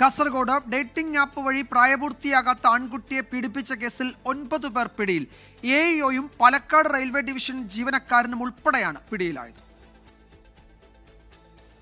Kasaragod dating app വഴി പ്രായപൂർത്തിയാകാത്ത ആൺകുട്ടിയെ പീഡിപ്പിച്ച കേസിൽ ഒൻപത് പേർ പിടിയിൽ. എ ഇഒയും പാലക്കാട് റെയിൽവേ ഡിവിഷൻ ജീവനക്കാരനും ഉൾപ്പെടെയാണ് പിടിയിലായത്.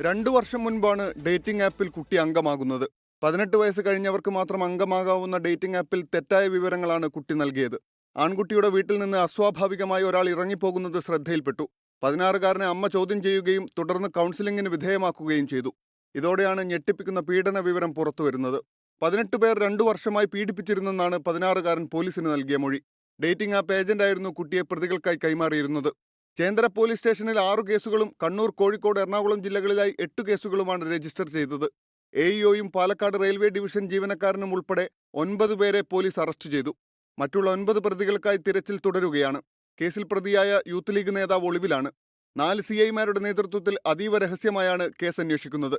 രണ്ടു വർഷം മുൻപാണ് ഡേറ്റിംഗ് ആപ്പിൽ കുട്ടി അംഗമാകുന്നത്. പതിനെട്ട് വയസ്സ് കഴിഞ്ഞവർക്ക് മാത്രം അംഗമാകാവുന്ന ഡേറ്റിംഗ് ആപ്പിൽ തെറ്റായ വിവരങ്ങളാണ് കുട്ടി നൽകിയത്. ആൺകുട്ടിയുടെ വീട്ടിൽ നിന്ന് അസ്വാഭാവികമായി ഒരാൾ ഇറങ്ങിപ്പോകുന്നത് ശ്രദ്ധയിൽപ്പെട്ടു. പതിനാറുകാരനെ അമ്മ ചോദ്യം ചെയ്യുകയും തുടർന്ന് കൗൺസിലിംഗിന് വിധേയമാക്കുകയും ചെയ്തു. ഇതോടെയാണ് ഞെട്ടിപ്പിക്കുന്ന പീഡന വിവരം പുറത്തുവരുന്നത് പതിനെട്ട് പേർ രണ്ടു വർഷമായി പീഡിപ്പിച്ചിരുന്നെന്നാണ് പതിനാറുകാരൻ പോലീസിന് നൽകിയ മൊഴി. ഡേറ്റിംഗ് ആപ്പ് ഏജന്റായിരുന്നു കുട്ടിയെ പ്രതികൾക്കായി കൈമാറിയിരുന്നത്. ചേന്ദ്ര പോലീസ് സ്റ്റേഷനിൽ ആറു കേസുകളും കണ്ണൂർ കോഴിക്കോട് എറണാകുളം ജില്ലകളിലായി എട്ട് കേസുകളുമാണ് രജിസ്റ്റർ ചെയ്തത്. എ ഇഒയും പാലക്കാട് റെയിൽവേ ഡിവിഷൻ ജീവനക്കാരനും ഉൾപ്പെടെ ഒൻപത് പേരെ പോലീസ് അറസ്റ്റ് ചെയ്തു. മറ്റുള്ള ഒൻപത് പ്രതികൾക്കായി തിരച്ചിൽ തുടരുകയാണ്. കേസിൽ പ്രതിയായ യൂത്ത് ലീഗ് നേതാവ് ഒളിവിലാണ്. നാല് സി ഐമാരുടെ നേതൃത്വത്തിൽ അതീവ രഹസ്യമായാണ് കേസ് അന്വേഷിക്കുന്നത്.